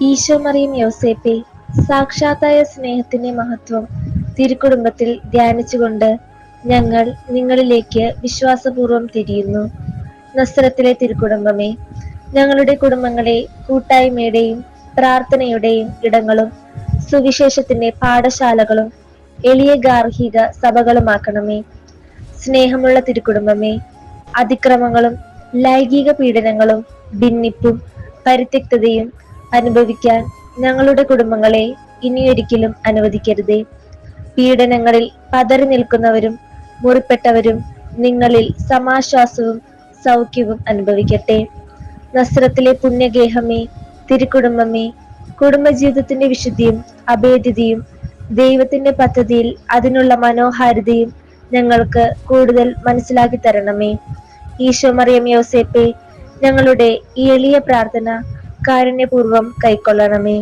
ഈശോ മറിയം യോസേപ്പെ സാക്ഷാത്തായ സ്നേഹത്തിന്റെ മഹത്വം തിരുക്കുടുംബത്തിൽ ധ്യാനിച്ചുകൊണ്ട് ഞങ്ങൾ നിങ്ങളിലേക്ക് വിശ്വാസപൂർവം തിരിയുന്നു. നസ്രത്തിലെ തിരുക്കുടുംബമേ ഞങ്ങളുടെ കുടുംബങ്ങളെ കൂട്ടായ്മയുടെയും പ്രാർത്ഥനയുടെയും ഇടങ്ങളും സുവിശേഷത്തിന്റെ പാഠശാലകളും എളിയ ഗാർഹിക സഭകളുമാക്കണമേ. സ്നേഹമുള്ള തിരുക്കുടുംബമേ അതിക്രമങ്ങളും ലൈംഗിക പീഡനങ്ങളും ഭിന്നിപ്പും പരിത്യക്തതയും അനുഭവിക്കാൻ ഞങ്ങളുടെ കുടുംബങ്ങളെ ഇനിയൊരിക്കലും അനുവദിക്കരുതേ. പീഡനങ്ങളിൽ പതറി നിൽക്കുന്നവരും മുറിപ്പെട്ടവരും നിങ്ങളിൽ സമാശ്വാസവും സൗഖ്യവും അനുഭവിക്കട്ടെ. നസ്രത്തിലെ പുണ്യഗേഹമേ തിരുക്കുടുംബമേ കുടുംബജീവിതത്തിന്റെ വിശുദ്ധിയും അഭേദ്യതയും ദൈവത്തിന്റെ പദ്ധതിയിൽ അതിനുള്ള മനോഹാരിതയും ഞങ്ങൾക്ക് കൂടുതൽ മനസ്സിലാക്കി തരണമേ. ഈശോ മറിയം യോസേപ്പെ ഞങ്ങളുടെ ഈ എളിയ പ്രാർത്ഥന കാരുണ്യപൂർവം കൈക്കൊള്ളണമേ.